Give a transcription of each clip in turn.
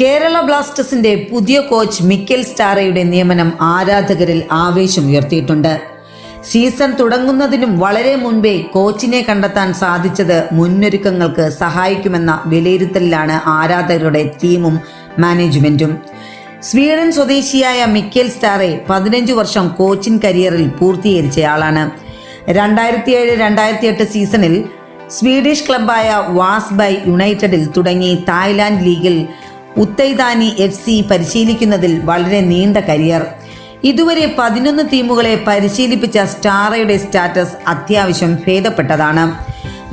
കേരള ബ്ലാസ്റ്റേഴ്സിന്റെ പുതിയ coach Mikel സ്റ്റാറയുടെ നിയമനം ആരാധകരിൽ ആവേശം ഉയർത്തിയിട്ടുണ്ട്. സീസൺ തുടങ്ങുന്നതിനും വളരെ മുൻപേ കോച്ചിനെ കണ്ടെത്താൻ സാധിച്ചത് മുന്നൊരുക്കങ്ങൾക്ക് സഹായിക്കുമെന്ന വിലയിരുത്തലിലാണ് ആരാധകരുടെ ടീമും മാനേജ്മെന്റും. സ്വീഡൻ സ്വദേശിയായ മിക്കൽ സ്റ്റാറെ പതിനഞ്ച് വർഷം കോച്ചിൻ കരിയറിൽ പൂർത്തീകരിച്ചയാളാണ്. രണ്ടായിരത്തി ഏഴ് രണ്ടായിരത്തി എട്ട് സീസണിൽ സ്വീഡിഷ് ക്ലബായ വാസ്ബൈ യുണൈറ്റഡിൽ തുടങ്ങി തായ്ലാന്റ് ലീഗിൽ ഉത്തൈതാനി എഫ് സി പരിശീലിക്കുന്നതിൽ വളരെ നീണ്ട കരിയർ. ഇതുവരെ പതിനൊന്ന് ടീമുകളെ പരിശീലിപ്പിച്ച സ്റ്റാറയുടെ സ്റ്റാറ്റസ് അത്യാവശ്യം ഭേദപ്പെട്ടതാണ്.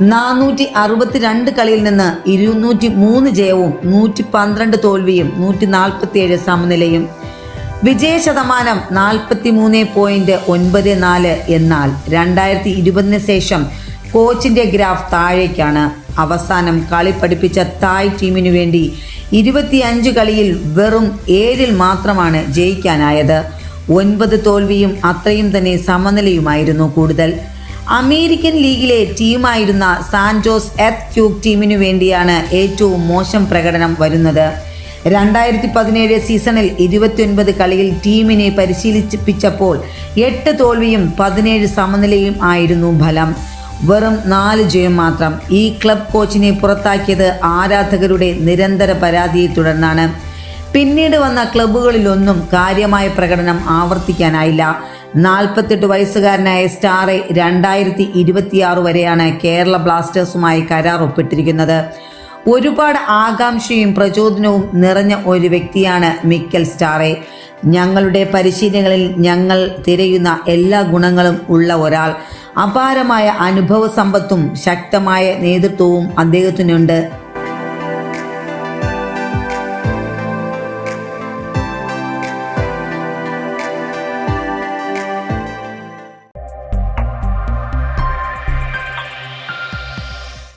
നാനൂറ്റി അറുപത്തിരണ്ട് കളിയിൽ നിന്ന് ഇരുന്നൂറ്റി മൂന്ന് ജയവും നൂറ്റി പന്ത്രണ്ട് തോൽവിയും നൂറ്റി നാൽപ്പത്തിയേഴ് സമനിലയും. വിജയ ശതമാനം നാൽപ്പത്തി മൂന്ന് പോയിന്റ് ഒൻപത് നാല് എന്നാൽ രണ്ടായിരത്തി ഇരുപതിന് ശേഷം കോച്ചിന്റെ ഗ്രാഫ് താഴേക്കാണ്. അവസാനം കളി പഠിപ്പിച്ച തായ് ടീമിനു വേണ്ടി ഇരുപത്തിയഞ്ച് കളിയിൽ വെറും ഏഴിൽ മാത്രമാണ് ജയിക്കാനായത്. ഒൻപത് തോൽവിയും അത്രയും തന്നെ സമനിലയുമായിരുന്നു കൂടുതൽ. അമേരിക്കൻ ലീഗിലെ ടീമായിരുന്ന സാൻജോസ് എത് ക്യൂബ് ടീമിനു വേണ്ടിയാണ് ഏറ്റവും മോശം പ്രകടനം വരുന്നത്. രണ്ടായിരത്തി പതിനേഴ് സീസണിൽ ഇരുപത്തിയൊൻപത് കളിയിൽ ടീമിനെ പരിശീലിപ്പിച്ചപ്പോൾ എട്ട് തോൽവിയും പതിനേഴ് സമനിലയും ആയിരുന്നു ഫലം. വെറും നാല് ജയം മാത്രം ഈ ക്ലബ് കോച്ചിനെ പുറത്താക്കിയത് ആരാധകരുടെ നിരന്തര പരാതിയെ തുടർന്നാണ്. പിന്നീട് വന്ന ക്ലബ്ബുകളിലൊന്നും കാര്യമായ പ്രകടനം ആവർത്തിക്കാനായില്ല. നാൽപ്പത്തെട്ട് വയസ്സുകാരനായ സ്റ്റാറെ രണ്ടായിരത്തി ഇരുപത്തിയാറ് വരെയാണ് കേരള ബ്ലാസ്റ്റേഴ്സുമായി കരാർ ഒപ്പിട്ടിരിക്കുന്നത്. ഒരുപാട് ആകാംക്ഷയും പ്രചോദനവും നിറഞ്ഞ ഒരു വ്യക്തിയാണ് മിക്കൽ സ്റ്റാറെ. ഞങ്ങളുടെ പരിശീലനങ്ങളിൽ ഞങ്ങൾ തിരയുന്ന എല്ലാ ഗുണങ്ങളും ഉള്ള ഒരാൾ. അപാരമായ അനുഭവ സമ്പത്തും ശക്തമായ നേതൃത്വവും അദ്ദേഹത്തിനുണ്ട്.